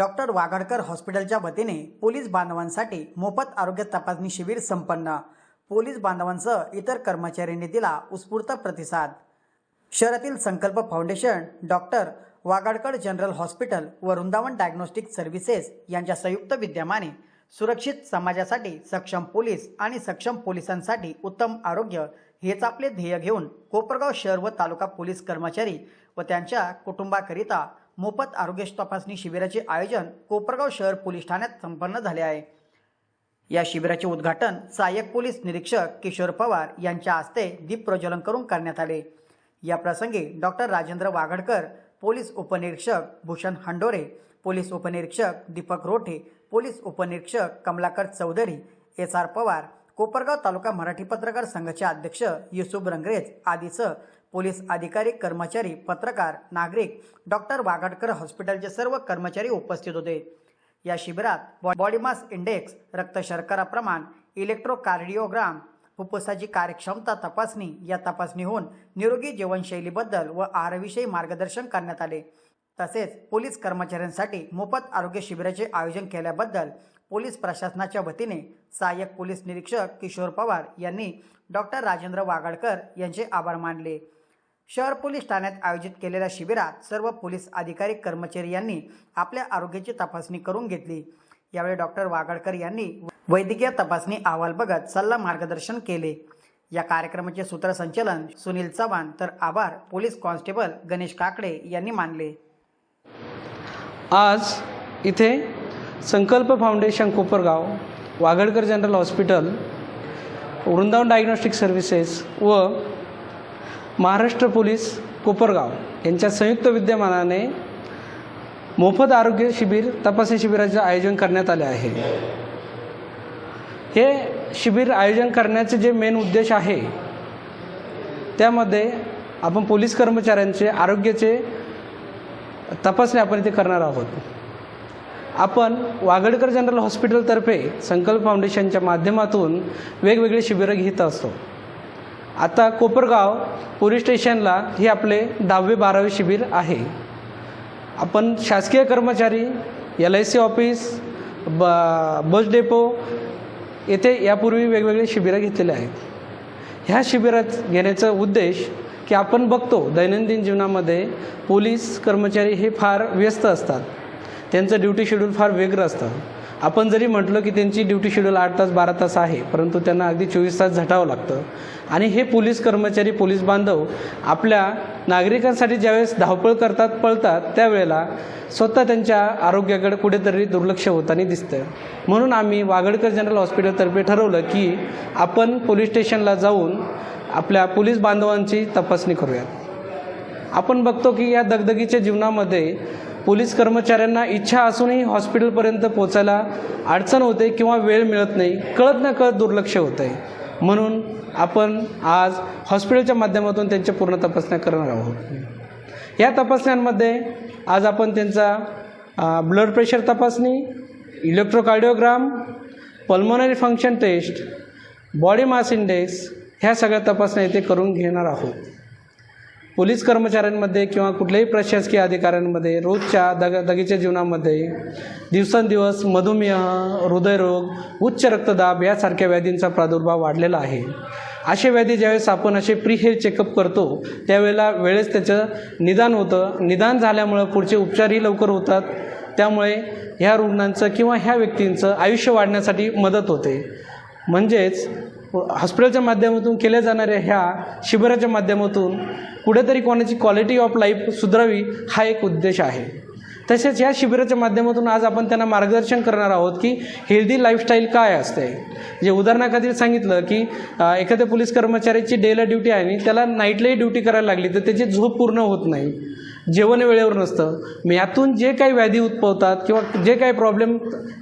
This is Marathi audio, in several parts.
डॉक्टर वाघाडकर हॉस्पिटलच्या वतीने पोलीस बांधवांसाठी मोफत आरोग्य तपासणी शिबिर संपन्न. पोलीस बांधवांसह इतर कर्मचाऱ्यांनी दिला उत्स्फूर्त प्रतिसाद. शहरातील Sankalp foundation doctor Waghadkar general hospital व वृंदावन डायग्नोस्टिक सर्व्हिसेस यांच्या संयुक्त विद्यमाने सुरक्षित समाजासाठी सक्षम पोलीस आणि सक्षम पोलिसांसाठी उत्तम आरोग्य हेच आपले ध्येय घेऊन कोपरगाव शहर व तालुका पोलीस कर्मचारी व त्यांच्या कुटुंबाकरिता मोफत आरोग्य तपासणी शिबिराचे आयोजन कोपरगाव शहर पोलीस ठाण्यात संपन्न झाले आहे. या शिबिराचे उद्घाटन सहाय्यक पोलीस निरीक्षक किशोर पवार यांच्या हस्ते दीप प्रज्वलन करून करण्यात आले. या प्रसंगी डॉक्टर राजेंद्र वाघडकर पोलीस उपनिरीक्षक भूषण हंडोरे पोलीस उपनिरीक्षक दीपक रोठे पोलीस उपनिरीक्षक कमलाकर चौधरी एस आर पवार कोपरगाव तालुका मराठी पत्रकार संघाचे अध्यक्ष युसुफ रंगरेज आदीसह पोलीस अधिकारी कर्मचारी पत्रकार नागरिक डॉक्टर वाघाडकर हॉस्पिटलचे सर्व कर्मचारी उपस्थित होते. या शिबिरात बॉ- बॉडी मास इंडेक्स रक्त शर्करा प्रमाण इलेक्ट्रोकार्डिओग्राम फुफ्फुसाची कार्यक्षमता तपासणी या तपासणी होऊन निरोगी जीवनशैलीबद्दल व आहाराविषयी मार्गदर्शन करण्यात आले. तसेच पोलीस कर्मचाऱ्यांसाठी मोफत आरोग्य शिबिराचे आयोजन केल्याबद्दल पोलीस प्रशासनाच्या वतीने सहाय्यक पोलीस निरीक्षक किशोर पवार यांनी डॉक्टर राजेंद्र वाघाडकर यांचे आभार मानले. शहर पोलीस ठाण्यात आयोजित केलेल्या शिबिरात सर्व पोलीस अधिकारी कर्मचारी यांनी आपल्या आरोग्याची तपासणी करून घेतली. यावेळी डॉक्टर वागडकर यांनी वैद्यकीय तपासणी अहवाल बघत सल्ला मार्गदर्शन केले. या कार्यक्रमाचे सूत्रसंचलन सुनील चव्हाण तर आभार पोलीस कॉन्स्टेबल गणेश काकडे यांनी मानले. आज इथे Sankalp foundation Kopargaon Waghadkar general hospital Vrindavan diagnostic services व महाराष्ट्र पोलीस कोपरगाव यांच्या संयुक्त विद्यमानाने मोफत आरोग्य शिबिर तपासणी शिबिराचे आयोजन करण्यात आले आहे. हे शिबिर आयोजन करण्याचे जे मेन उद्देश आहे त्यामध्ये आपण पोलीस कर्मचाऱ्यांचे आरोग्याचे तपासणी आपण इथे करणार आहोत. आपण वागडकर जनरल हॉस्पिटलतर्फे संकल्प फाउंडेशनच्या माध्यमातून वेगवेगळे शिबिरं घेत असतो. आता कोपरगाव पोलीस स्टेशनला हे आपले दहावे बारावे शिबिर आहे. आपण शासकीय कर्मचारी एल आय सी ऑफिस ब बस डेपो येथे यापूर्वी वेगवेगळे शिबिरं घेतलेले आहेत. ह्या शिबिरात घेण्याचा उद्देश की आपण बघतो दैनंदिन जीवनामध्ये पोलीस कर्मचारी हे फार व्यस्त असतात. त्यांचं ड्युटी शेड्यूल फार वेगळं असतं. आपण जरी म्हटलं की त्यांची ड्युटी शेड्यूल आठ तास बारा तास आहे परंतु त्यांना अगदी चोवीस तास झटावं लागतं. आणि हे पोलीस कर्मचारी पोलीस बांधव आपल्या नागरिकांसाठी ज्यावेळेस धावपळ करतात पळतात त्यावेळेला स्वतः त्यांच्या आरोग्याकडे कुठेतरी दुर्लक्ष होताना दिसतं. म्हणून आम्ही वागडकर जनरल हॉस्पिटलतर्फे ठरवलं की आपण पोलीस स्टेशनला जाऊन आपल्या पोलीस बांधवांची तपासणी करूयात. आपण बघतो की या दगदगीच्या जीवनामध्ये पोलीस कर्मचाऱ्यांना इच्छा असूनही हॉस्पिटलपर्यंत पोचायला अडचण होते किंवा वेळ मिळत नाही कळत ना कळत दुर्लक्ष होतं आहे म्हणून आपण आज हॉस्पिटलच्या माध्यमातून त्यांच्या पूर्ण तपासण्या करणार आहोत. या तपासण्यांमध्ये आज आपण त्यांचा ब्लड प्रेशर तपासणी electrocardiogram pulmonary function test body mass index ह्या सगळ्या तपासण्या इथे करून घेणार आहोत. पोलीस कर्मचाऱ्यांमध्ये किंवा कुठल्याही प्रशासकीय अधिकाऱ्यांमध्ये रोजच्या दग दगीच्या जीवनामध्ये दिवसेंदिवस मधुमेह हृदयरोग उच्च रक्तदाब यासारख्या व्याधींचा प्रादुर्भाव वाढलेला आहे. असे व्याधी ज्यावेळेस आपण असे प्री हेल्थ चेकअप करतो त्यावेळेला वेळेस त्याचं निदान होतं. निदान झाल्यामुळं पुढचे उपचारही लवकर होतात. त्यामुळे ह्या रुग्णांचं किंवा ह्या व्यक्तींचं आयुष्य वाढण्यासाठी मदत होते. म्हणजेच हॉस्पिटलच्या माध्यमातून केल्या जाणाऱ्या ह्या शिबिराच्या माध्यमातून कुठेतरी कोणाची क्वालिटी ऑफ लाईफ सुधारावी हा एक उद्देश आहे. तसेच या शिबिराच्या माध्यमातून आज आपण त्यांना मार्गदर्शन करणार आहोत की हेल्दी लाईफस्टाईल काय असते. जे उदाहरणाखातील सांगितलं की एखाद्या पोलीस कर्मचाऱ्याची डेला ड्युटी आहे आणि त्याला नाईटलाही ड्युटी करायला लागली तर त्याची झोप पूर्ण होत नाही. जेवण वेळेवर नसतं. मग यातून जे काही व्याधी उद्भवतात किंवा जे काही प्रॉब्लेम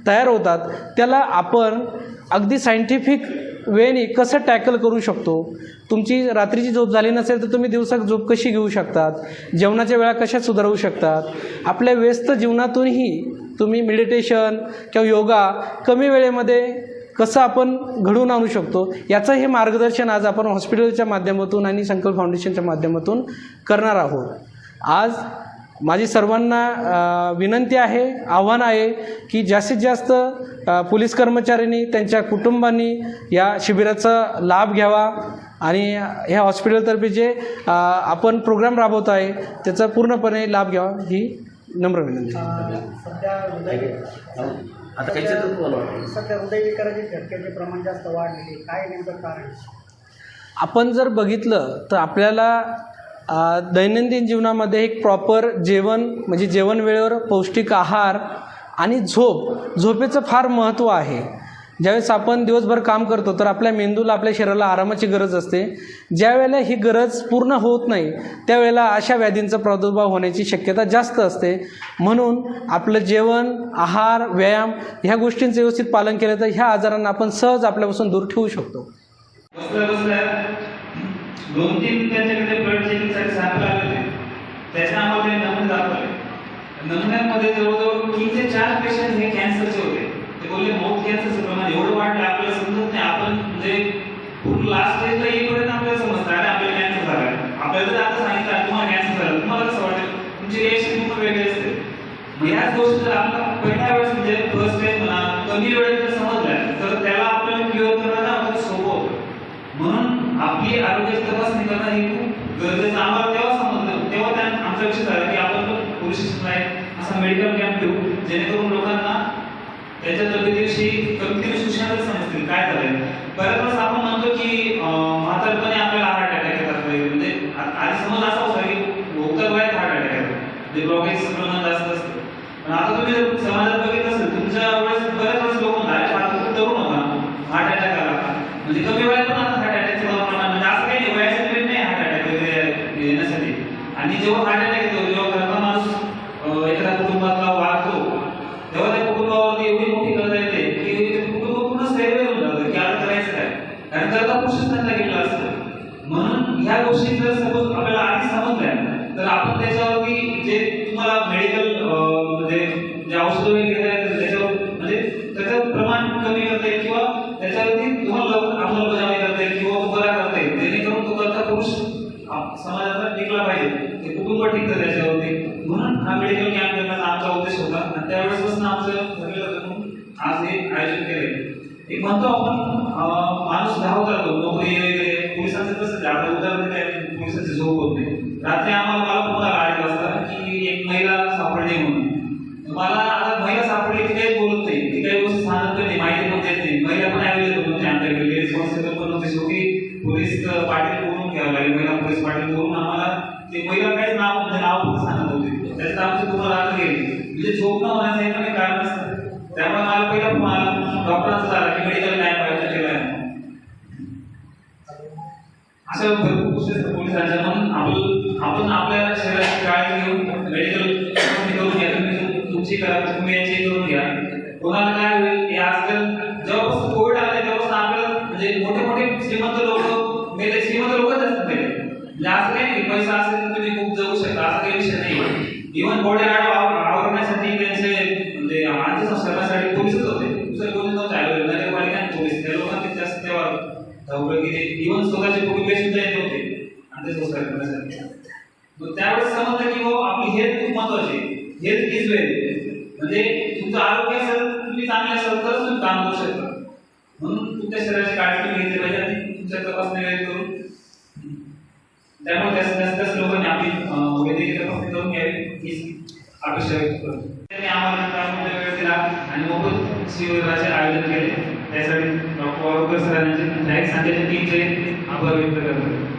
तयार होतात त्याला आपण अगदी सायंटिफिक वेळेने कसं टॅकल करू शकतो? तुमची रात्रीची झोप झाली नसेल तर तुम्ही दिवसात झोप कशी घेऊ शकतात? जेवणाच्या वेळा कशा सुधारवू शकतात? आपल्या व्यस्त जीवनातूनही तुम्ही मेडिटेशन किंवा योगा कमी वेळेमध्ये कसं आपण घडवून आणू शकतो? याचं हे मार्गदर्शन आज आपण हॉस्पिटलच्या माध्यमातून आणि संकल्प फाउंडेशनच्या माध्यमातून करणार आहोत. आज माझी सर्वांना विनंती आहे आव्हान आहे की जास्तीत जास्त पोलीस कर्मचाऱ्यांनी त्यांच्या कुटुंबांनी या शिबिराचा लाभ घ्यावा आणि ह्या हॉस्पिटलतर्फे जे आपण प्रोग्राम राबवत आहे त्याचा पूर्णपणे लाभ घ्यावा ही नम्र विनंती. सध्या हृदय आता ह्याच्यातच तुम्हाला वाटतं? सध्या हृदयविकाराचे झटक्याचे प्रमाण जास्त वाढलेले काय नेमकं कारण? आपण जर बघितलं तर आपल्याला दैनंदिन जीवनामध्ये एक प्रॉपर जेवण म्हणजे जेवण वेळेवर पौष्टिक आहार आणि झोप झोपेचं फार महत्त्व आहे. ज्यावेळेस आपण दिवसभर काम करतो तर आपल्या मेंदूला आपल्या शरीराला आरामाची गरज असते. ज्यावेळेला ही गरज पूर्ण होत नाही त्यावेळेला अशा व्याधींचा प्रादुर्भाव होण्याची शक्यता जास्त असते. म्हणून आपलं जेवण आहार व्यायाम ह्या गोष्टींचं व्यवस्थित पालन केलं तर ह्या आजारांना आपण सहज आपल्यापासून दूर ठेवू शकतो बसल्या बसल्या दोन तीन त्यांच्याकडे ब्लड चेकिंगसाठी सॅम्पल आले होते त्याच्या आम्हाला ते नमुने दाखवले नमुन्यांमध्ये जवळजवळ तीन ते चार पेशंट हे कॅन्सरचे होते. ते बोलले मौत कॅन्सरचं प्रमाण एवढं वाढलं आपल्याला समजत नाही. आपण म्हणजे पूर्ण लास्ट स्टेजला येईपर्यंत आपल्याला समजतं अरे आपल्याला कॅन्सर झाला आपल्याला जर आता सांगितलं तुम्हाला कॅन्सर झालं तुम्हाला कसं वाटेल? तुमची रिएक्शन पूर्ण वेगळी असते. याच ह्याच गोष्टी जर आपला पहिल्या वेळेस म्हणजे फर्स्ट टाइम म्हणा कमी वेळेत जर समजल्या तर त्याला आपल्याला क्युअर करणं ना सोपं होतं. म्हणून आपली आरोग्य तपासणी करणं हे खूप गरजेचं आम्हाला तेव्हा समजलं तेव्हा त्या आमच्या लक्षात आलं की आपण पण पोलीस स्टेशनला असा मेडिकल कॅम्प ठेवू जेणेकरून लोकांना त्याच्या तब्येतीविषयी कमीत कमी सूचना समजतील काय झालंय बऱ्याच वेळेस आपण म्हणतो की म्हातारपणे आपल्याला हार्ट अटॅक येतात म्हणजे आधी समज असा होता की भोगतर वयात हार्ट अटॅक येतो म्हणजे ब्लॉकेज प्रमाण जास्त असतं. पण आता तुम्ही जर समाजात बघितलं असेल तुमच्या वेळेस बऱ्याच वेळेस लोक म्हणतात आता हा खूप तरुण होता हार्ट अटॅक आला म्हणजे कमी वयात पण आता हार्ट अटॅकचं प्रमाण म्हणजे असं काही नाही वयाचं नाही हार्ट अटॅक वगैरे येण्यासाठी. आणि जेव्हा हार्ट अटॅक येतो तेव्हा घरचा माणूस अं, एखाद्या कुटुंबातला वाढतो तेव्हा त्या कुटुंबावरती एवढी मोठी कर्ज येते की ते कुटुंब पूर्ण स्थैर्य होऊन जातं की आता करायचं काय कारण कर्जा पुरुषच त्यांना गेलेला असतं म्हणून ह्या गोष्टी जर सपोज आपल्याला आधी समजल्या तर आपण त्याच्यावरती जे तुम्हाला मेडिकल म्हणजे जे औषधं वगैरे घेता त्याच्यावर म्हणजे त्याचं प्रमाण कमी करता येईल किंवा त्याच्यावरती तुम्हाला अंमलबजावणी करता येईल किंवा तो बरा करता येईल. जेणेकरून तो करता पुरुष आप- समाजाचा टिकला पाहिजे. ते कुटुंब टिकतं त्याच्यावरती. म्हणून हा मेडिकल कॅम्प करण्याचा आमचा उद्देश होता. आणि त्यावेळेसपासून आमचं ठरलेलं आज हे आयोजन केलंय एक म्हणतो आपण माणूस धाव करतो. नोकरी वगैरे पोलिसांचं कसं आहे, आपल्या उदाहरण काय पोलिसांची झोप होत नाही रात्री आम्हाला मला फोन आला आठ वाजता की एक महिला सापडली म्हणून मला आता महिला सापडली की काही बोलत नाही. ती काही गोष्ट सांगत नाही माहिती पण देत नाही. महिला पण अवेलेबल नव्हती आमच्याकडे. रिस्पॉन्सिबल पण नव्हते शेवटी पोलीस पाटील बोलून घ्यावं लागेल. महिला पोलीस पाटील बोलून आम्हाला ते महिला काहीच नाव म्हणजे नाव पण सांगत होते. त्याचं आमची तुम्हाला आता गेली. म्हणजे झोप न होण्याचं एक काही कारण असतं. त्यामुळे मला पहिला फोन आला. डॉक्टरांचा झाला की मेडिकल काय पाहिजे केलं आहे भरपूर गोष्टी पोलिसांच्या. म्हणून आपण आपण आपल्या शरीराची काळजी घेऊन मेडिकल करून घ्या तुमची करा तुम्ही याची करून घ्या. कोणाला काय होईल हे आजकाल जेव्हापासून कोविड आले तेव्हापासून आपल्याला म्हणजे मोठे मोठे श्रीमंत लोक मेले श्रीमंत लोकच असतात पहिले. म्हणजे असं काही नाही पैसा असेल तर तुम्ही खूप जगू शकता असं काही विषय नाही. इव्हन बॉडी आवरण्यासाठी त्यांचे म्हणजे अंत्यसंस्कारासाठी पोलीसच होते. दुसरे पोलीस नव्हते अवेलेबल नगरपालिका आणि पोलीस. त्या लोकांनी जास्त तेव्हा धावपळ केली. इव्हन स्वतःचे कुटुंबीय सुद्धा येत होते अंत्यसंस्कार करण्यासाठी. मग त्यावेळेस समजलं की बाबा आपली हेल्थ खूप महत्वाची हेल्थ इज वेल म्हणजे तुमचं आरोग्य असेल तुम्ही चांगले असाल तरच तुम्ही काम करू शकता. म्हणून तुमच्या शरीराची काळजी तुम्ही घेतली पाहिजे आणि तुमच्या तपासणी वगैरे करून त्यामुळे जास्तीत जास्त जास्त लोकांनी आपली वैद्यकीय तपासणी करून घ्यावी हीच अपेक्षा व्यक्त करतो. त्यांनी आम्हाला त्यामध्ये वेळ दिला आणि मोफत शिबिराचे आयोजन केले. त्यासाठी डॉक्टर वाळूकर सर यांचे डायरेक्ट सांगण्याच्या टीमचे आभार व्यक्त करतो.